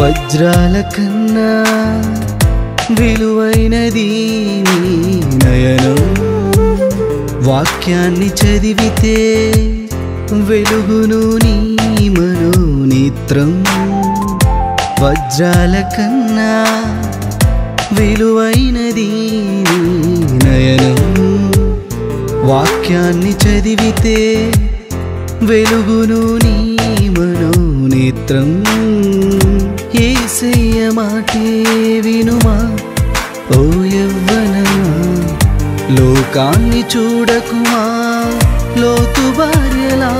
వజ్రాల కన్నా విలువైనది నయనం. వాక్యాన్ని చదివితే వెలుగును నీ మనోనేత్రం. వజ్రాల కన్నా విలువైనది నయనం. వాక్యాన్ని చదివితే వెలుగును నీ మనోనేత్రం. ఏసయ్య మాటే వినుమా? ఓ యవ్వనమా లోకాన్ని చూడకుమా? లోతు భార్యలా?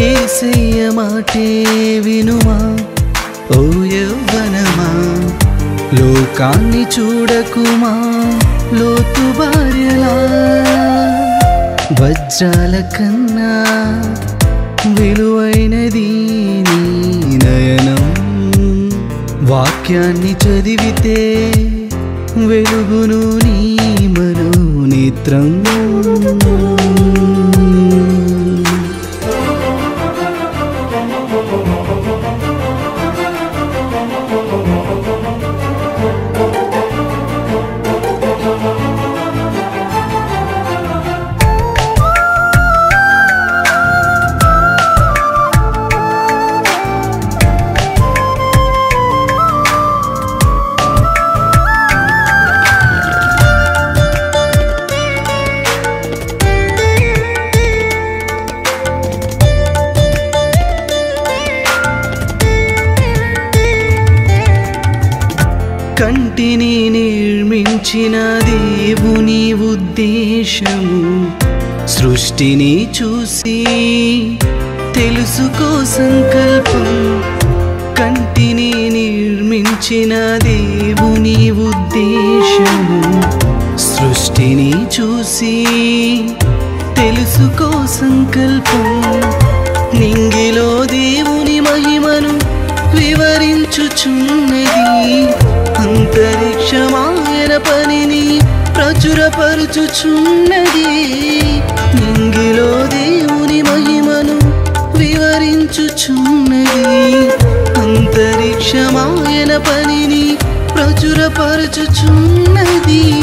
ఏసయ్య మాటే వినుమా? ఓ యవ్వనమా? లోకాన్ని చూడకుమా? లోతు భార్యలా? వజ్రాల కన్నా విలువైనది వాక్యాన్ని చదివితే వెలుగును నీ మనో నేత్రం కంటిని నిర్మించిన దేవుని ఉద్దేశము. సృష్టిని చూసి తెలుసుకో సంకల్పం. కంటిని నిర్మించిన దేవుని ఉద్దేశము. సృష్టిని చూసి తెలుసుకో సంకల్పం. నింగిలో దేవుని మహిమను వివరించుచున్నది. అంతరిక్షమాయన పనిని ప్రచురపరుచుచున్నది. నింగిలో దేవుని మహిమను వివరించుచున్నది. అంతరిక్షమాయన పనిని ప్రచురపరచుచున్నది.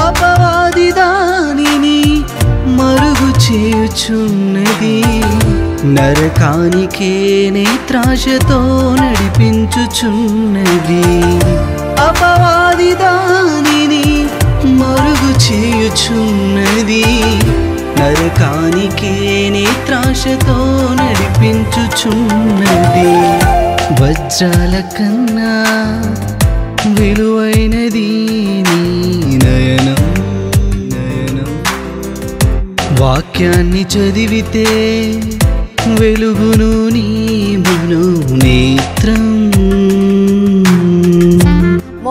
అపవాది దానిని మరుగు చేయుచున్నది. నరకానికే నేత్రాశతో నడిపించుచున్నది. నడిపించుచున్నది నరకానికే నేత్రాశతో నడిపించుచున్నది. వజ్రాల కన్నా విలువైనది నీ నయనం నయనం. వాక్యాన్ని చదివితే వెలుగును నీ మనోనేత్రం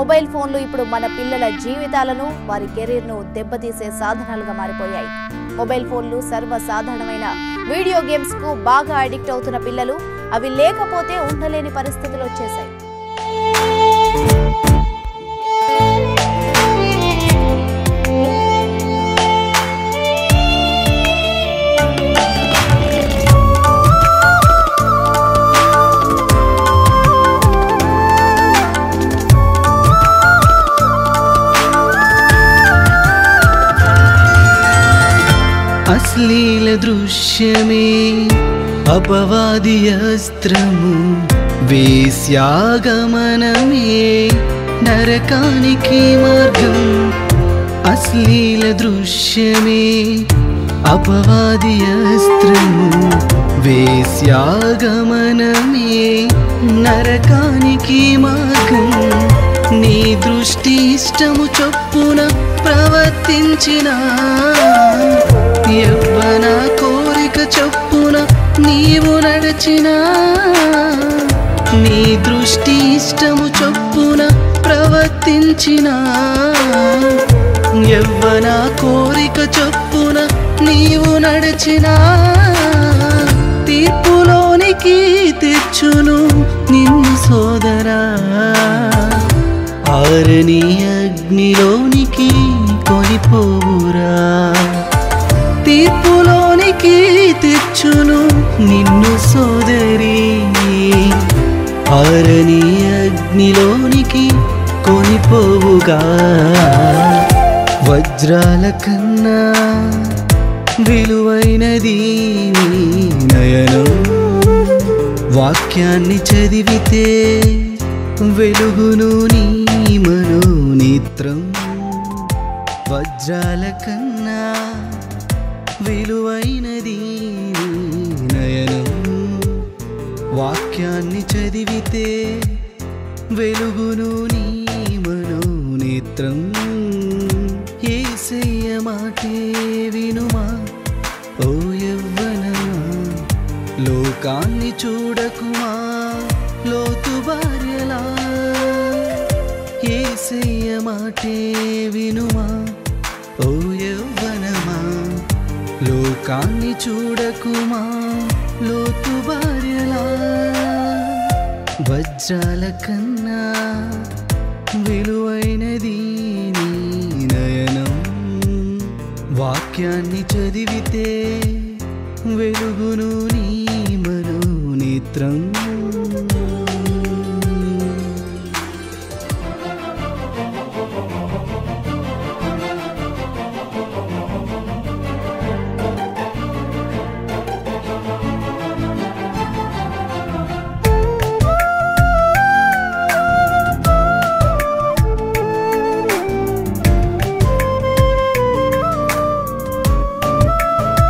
మొబైల్ ఫోన్లు ఇప్పుడు మన పిల్లల జీవితాలను వారి కెరీర్ను దెబ్బతీసే సాధనాలుగా మారిపోయాయి. మొబైల్ ఫోన్లు సర్వసాధారణమైన వీడియో గేమ్స్కు బాగా అడిక్ట్ అవుతున్న పిల్లలు అవి లేకపోతే ఉండలేని పరిస్థితులు వచ్చేసాయి అశ్లీల దృశ్యమే అపవాది అస్త్రము. వేశ్యాగమనమే నరకానికి మార్గం. అశ్లీల దృశ్యమే అపవాది అస్త్రము. వేశ్యాగమనమే నరకానికి మార్గం. నీ దృష్టి ఇష్టము చొప్పున ప్రవర్తించినా యవ్వన కోరిక చొప్పున నీవు నడచినా నీ దృష్టి ఇష్టము చొప్పున ప్రవర్తించినా. యవ్వన కోరిక చొప్పున నీవు నడచినా తీర్పులోనికి తెచ్చును నిన్ను సోదరా. ఆరని అగ్నిలోనికి కొనిపోవురా. తీర్పులోనికి తెచ్చును నిన్ను సోదరి. ఆరని అగ్నిలోనికి కొనిపోవుగా. వజ్రాల కన్నా విలువైనది నీ నయనం. వాక్యాన్ని చదివితే వెలుగును నీ మనోనేత్రం. వజ్రాల కన్నా విలువైనది. నయనం. వాక్యాన్ని చదివితే వెలుగును నీ మనోనేత్రం. ఏసయ్య మాటే వినుమా? ఓ యవ్వనమా లోకాన్ని చూడకుమా? లోతు భార్యలా? ఏసయ్య మాటే వినుమా? ఓ యవ్వ కాన్ని చూడకుమా? లోతు భార్యలా వజ్రాల కన్నా విలువైనది నీ నయనం. వాక్యాన్ని చదివితే వెలుగును నీ మనోనేత్రం.